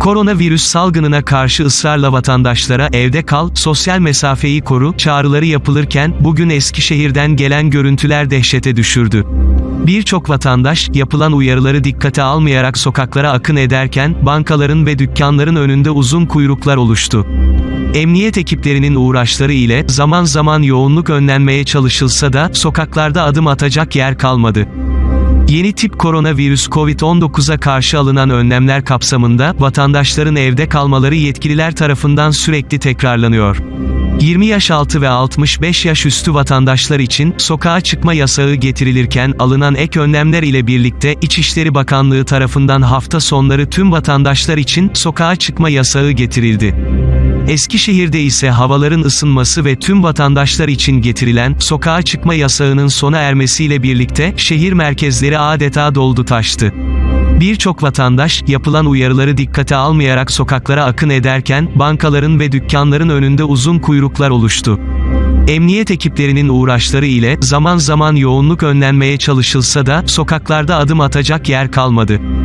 Koronavirüs salgınına karşı ısrarla vatandaşlara evde kal, sosyal mesafeyi koru çağrıları yapılırken bugün Eskişehir'den gelen görüntüler dehşete düşürdü. Birçok vatandaş yapılan uyarıları dikkate almayarak sokaklara akın ederken bankaların ve dükkanların önünde uzun kuyruklar oluştu. Emniyet ekiplerinin uğraşları ile zaman zaman yoğunluk önlenmeye çalışılsa da sokaklarda adım atacak yer kalmadı. Yeni tip koronavirüs COVID-19'a karşı alınan önlemler kapsamında vatandaşların evde kalmaları yetkililer tarafından sürekli tekrarlanıyor. 20 yaş altı ve 65 yaş üstü vatandaşlar için sokağa çıkma yasağı getirilirken alınan ek önlemler ile birlikte İçişleri Bakanlığı tarafından hafta sonları tüm vatandaşlar için sokağa çıkma yasağı getirildi. Eskişehir'de ise havaların ısınması ve tüm vatandaşlar için getirilen sokağa çıkma yasağının sona ermesiyle birlikte şehir merkezleri adeta doldu taştı. Birçok vatandaş yapılan uyarıları dikkate almayarak sokaklara akın ederken bankaların ve dükkanların önünde uzun kuyruklar oluştu. Emniyet ekiplerinin uğraşları ile zaman zaman yoğunluk önlenmeye çalışılsa da sokaklarda adım atacak yer kalmadı.